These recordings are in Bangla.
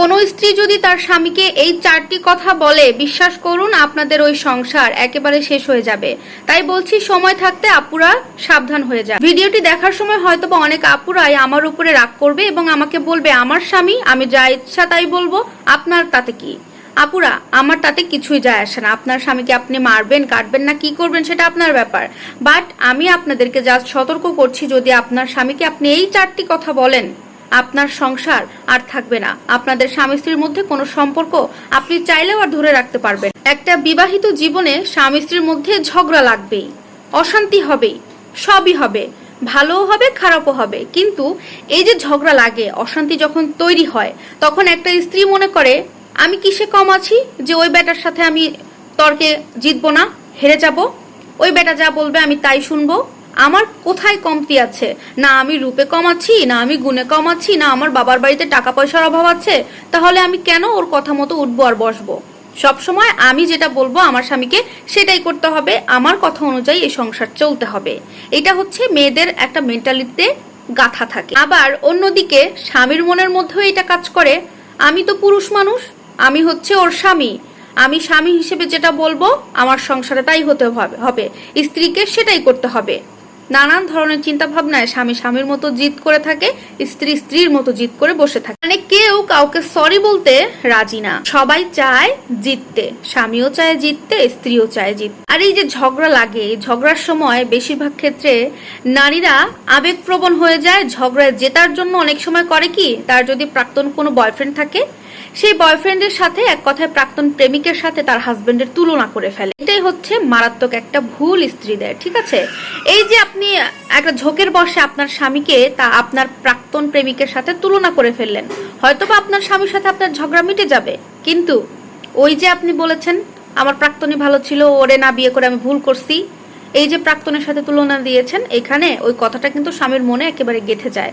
কোনো স্ত্রী যদি তার স্বামীকে এই চারটি কথা বলে, বিশ্বাস করুন, আপনাদের ওই সংসার একেবারে শেষ হয়ে যাবে। তাই বলছি, সময় থাকতে আপুরা সাবধান হয়ে যায় ভিডিওটি দেখার সময় হয়তো বা অনেক আপুরাই আমার উপরে রাগ করবে এবং আমাকে বলবে, আমার স্বামী, আমি যা ইচ্ছা তাই বলব, আপনার তাতে কি? আপুরা, আমার তাতে কিছুই যায় আসে না। আপনার স্বামীকে আপনি মারবেন, কাটবেন না, কি করবেন সেটা আপনার ব্যাপার। বাট আমি আপনাদেরকে জাস্ট সতর্ক করছি, যদি আপনার স্বামীকে আপনি এই চারটি কথা বলেন আপনার সংসার আর থাকবে না। আপনাদের স্বামী স্ত্রীর মধ্যে কোনো সম্পর্ক আপনি চাইলেও আর ধরে রাখতে পারবেন। একটা বিবাহিত জীবনে স্বামী স্ত্রীর মধ্যে ঝগড়া লাগবেই। অশান্তি হবেই। সবই হবে। ভালোও হবে, খারাপও হবে। কিন্তু এই যে ঝগড়া লাগে, অশান্তি যখন তৈরি হয়, তখন একটা স্ত্রী মনে করে, আমি কিসে কম আছি যে ওই ব্যাটার সাথে আমি তর্কে জিতবো না? হেরে যাব? ওই বেটা যা বলবে আমি তাই শুনব? আমার কোথায় কমতি আছে? না আমি রূপে কমাচ্ছি, না আমি গুণে কমাচ্ছি, না আমার বাবার বাড়িতে টাকা পয়সার অভাব আছে। তাহলে আমি কেন ওর কথা মতো উঠবো আর বসবো? সবসময় আমি যেটা বলব আমার স্বামীকে সেটাই করতে হবে, আমার কথা অনুযায়ী এই সংসার চলতে হবে। এটা হচ্ছে মেয়েদের একটা মেন্টালিটিতে গাথা থাকে। আবার অন্যদিকে স্বামীর মনের মধ্যেও এটা কাজ করে, আমি তো পুরুষ মানুষ, আমি হচ্ছে ওর স্বামী। আমি স্বামী হিসেবে যেটা বলব, আমার সংসারে তাই হতে হবে হবে। স্ত্রীকে সেটাই করতে হবে। নানান ধরনের চিন্তা ভাবনায় স্বামী স্বামীর মতো জিদ করে থাকে, স্ত্রী স্ত্রীর মতো জিদ করে বসে থাকে। মানে কেউ কাউকে সরি বলতে রাজি না। সবাই চায় জিততে। স্বামীও চায় জিততে, স্ত্রীও চায় জিততে। আর এই যে ঝগড়া লাগে ঝগড়ার সময় বেশিরভাগ ক্ষেত্রে নারীরা আবেগপ্রবণ হয়ে যায়। ঝগড়ায় জেতার জন্য অনেক সময় করে কি, তার যদি প্রাক্তন কোনো বয়ফ্রেন্ড থাকে, সেই বয়ফ্রেন্ডের সাথে এক কথায় প্রাক্তন প্রেমিকের সাথে তার হাজবেন্ডের তুলনা করে ফেলে। এটাই হচ্ছে মারাত্মক একটা ভুল স্ত্রীদের, ঠিক আছে? এই যে আপনি একটা ঝোঁকের বসে আপনার স্বামীকে তা আপনার প্রাক্তন প্রেমিকের সাথে তুলনা করে ফেললেন। হয়তো বা আপনার স্বামীর সাথে আপনার ঝগড়া মিটে যাবে, কিন্তু ওই যে আপনি বলেছেন, আমার প্রাক্তনই ভালো ছিল, ওরে না বিয়ে করে আমি ভুল করছি এই যে প্রাক্তনের সাথে তুলনা দিয়েছেন, এখানে ওই কথাটা কিন্তু স্বামীর মনে একেবারে গেঁথে যায়।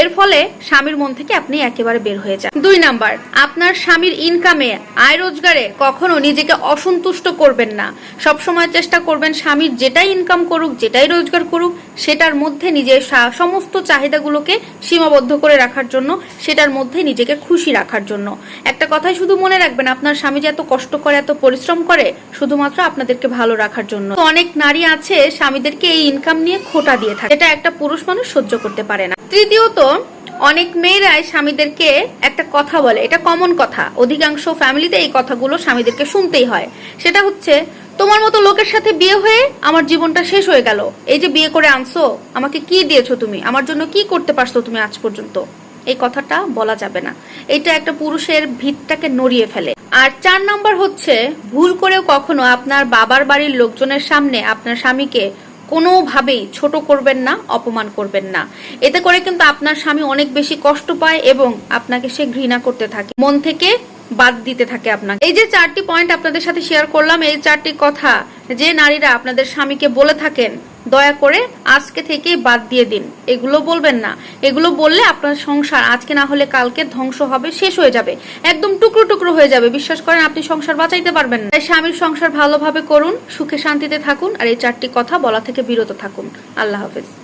এর ফলে স্বামীর মন থেকে আপনি একেবারে বের হয়ে যান। দুই নাম্বার, আপনার স্বামীর ইনকামে আয় রোজগারে কখনো নিজেকে অসন্তুষ্ট করবেন না। সবসময় চেষ্টা করবেন স্বামীর যেটাই ইনকাম করুক, যেটাই রোজগার করুক সেটার মধ্যে নিজের সমস্ত চাহিদাগুলোকে সীমাবদ্ধ করে রাখার জন্য, সেটার মধ্যে নিজেকে খুশি রাখার জন্য। একটা কথাই শুধু মনে রাখবেন, আপনার স্বামী যে এত কষ্ট করে, এত পরিশ্রম করে, শুধুমাত্র আপনাদেরকে ভালো রাখার জন্য। অনেক নারী আছে, স্বামীদেরকে এই ইনকাম নিয়ে খোটা দিয়ে থাকে। এটা একটা পুরুষ মানুষ সহ্য করতে পারে না। তৃতীয়ত, অনেক মেয়েরাই স্বামীদেরকে একটা কথা বলে। এটা কমন কথা। অধিকাংশ ফ্যামিলিতে এই কথাগুলো স্বামীদেরকে শুনতেই হয়। সেটা হচ্ছে তোমার মতো লোকের সাথে বিয়ে হয়ে আমার জীবনটা শেষ হয়ে গেল। এই যে বিয়ে করে আনছো, আমাকে কি দিয়েছ তুমি? আমার জন্য কি করতে পারছ তুমি আজ পর্যন্ত? এই কথাটা বলা যাবে না। এটা একটা পুরুষের ভিতটাকে নড়িয়ে ফেলে। আর চার নম্বর হচ্ছে, ভুল করেও কখনো আপনার বাবার বাড়ির লোকজনের সামনে আপনার স্বামীকে কোনোভাবেই ছোট করবেন না, অপমান করবেন না। এতে করে কিন্তু আপনার স্বামী অনেক বেশি কষ্ট পায় এবং আপনাকে সে ঘৃণা করতে থাকে। মন থেকে বাদ দিতে থাকে আপনাকে। এই যে চারটি পয়েন্ট আপনাদের সাথে শেয়ার করলাম, এই চারটি কথা যে নারীরা আপনাদের স্বামীকে বলে থাকেন, দয়া করে আজকে থেকেই বাদ দিয়ে দিন। এগুলো বলবেন না। এগুলো বললে আপনার সংসার আজকে না হলে কালকে ধ্বংস হবে, শেষ হয়ে যাবে। একদম টুকরো টুকরো হয়ে যাবে। বিশ্বাস করেন, আপনি সংসার বাঁচাইতে পারবেন না। তাই স্বামীর সংসার ভালোভাবে করুন, সুখে শান্তিতে থাকুন, আর এই চারটি কথা বলা থেকে বিরত থাকুন। আল্লাহ হাফেজ।